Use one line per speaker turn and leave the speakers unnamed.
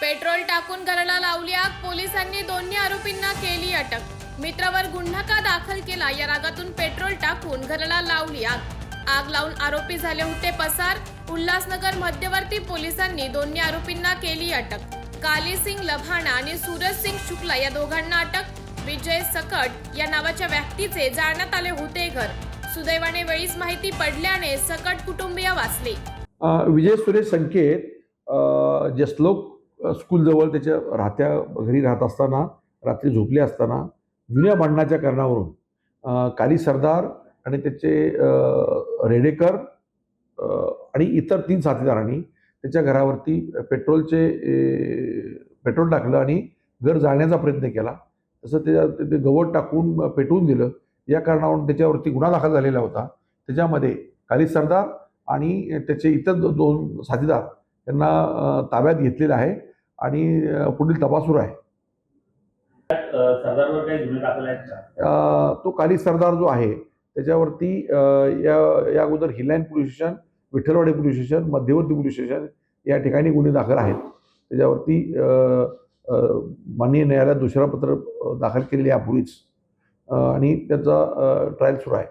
Petrol टाकून घराला लावली आग. पोलिसांनी दोन्ही आरोपींना केली अटक. मित्रावर गुन्हा का दाखल केला. या रागातून पेट्रोल टाकून घराला लावली आग. आग लावून आरोपी झाले होते पसार. उल्हासनगर मध्यवर्ती पोलिसांनी दोन्ही आरोपींना केली अटक. काली सिंग लभाणा आणि सूरज सिंग शुक्ला या दोघांना अटक. विजय सकट या नावाच्या व्यक्तीचे जाळण्यात आले होते घर. सुदैवाने वेळीच माहिती पडल्याने सकट कुटुंबीय वाचले.
विजय सुरेश संकेत जसलोक स्कूलजवळ त्याच्या राहत्या घरी राहत असताना रात्री झोपले असताना जुन्या भांडणाच्या कारणावरून काली सरदार आणि त्याचे रेडेकर आणि इतर तीन साथीदारांनी त्याच्या घरावरती पेट्रोलचे पेट्रोल टाकलं आणि घर जाळण्याचा प्रयत्न केला. तसं त्याच्या ते गवत टाकून पेटवून दिलं. या कारणावरून त्याच्यावरती गुन्हा दाखल झालेला होता. त्याच्यामध्ये काली सरदार आणि त्याचे इतर दोन साथीदार त्यांना ताब्यात घेतलेलं आहे. आणि पुढील तपास सुरू आहे. तो काली सरदार जो आहे त्याच्यावरती या या अगोदर Hill Line police station Vitthalwadi police station मध्यवर्ती पोलीस स्टेशन या ठिकाणी गुन्हे दाखल आहेत. त्याच्यावरती माननीय न्यायालयात दुसरा पत्र दाखल केलेले यापूर्वीच. आणि त्याचा ट्रायल सुरू आहे.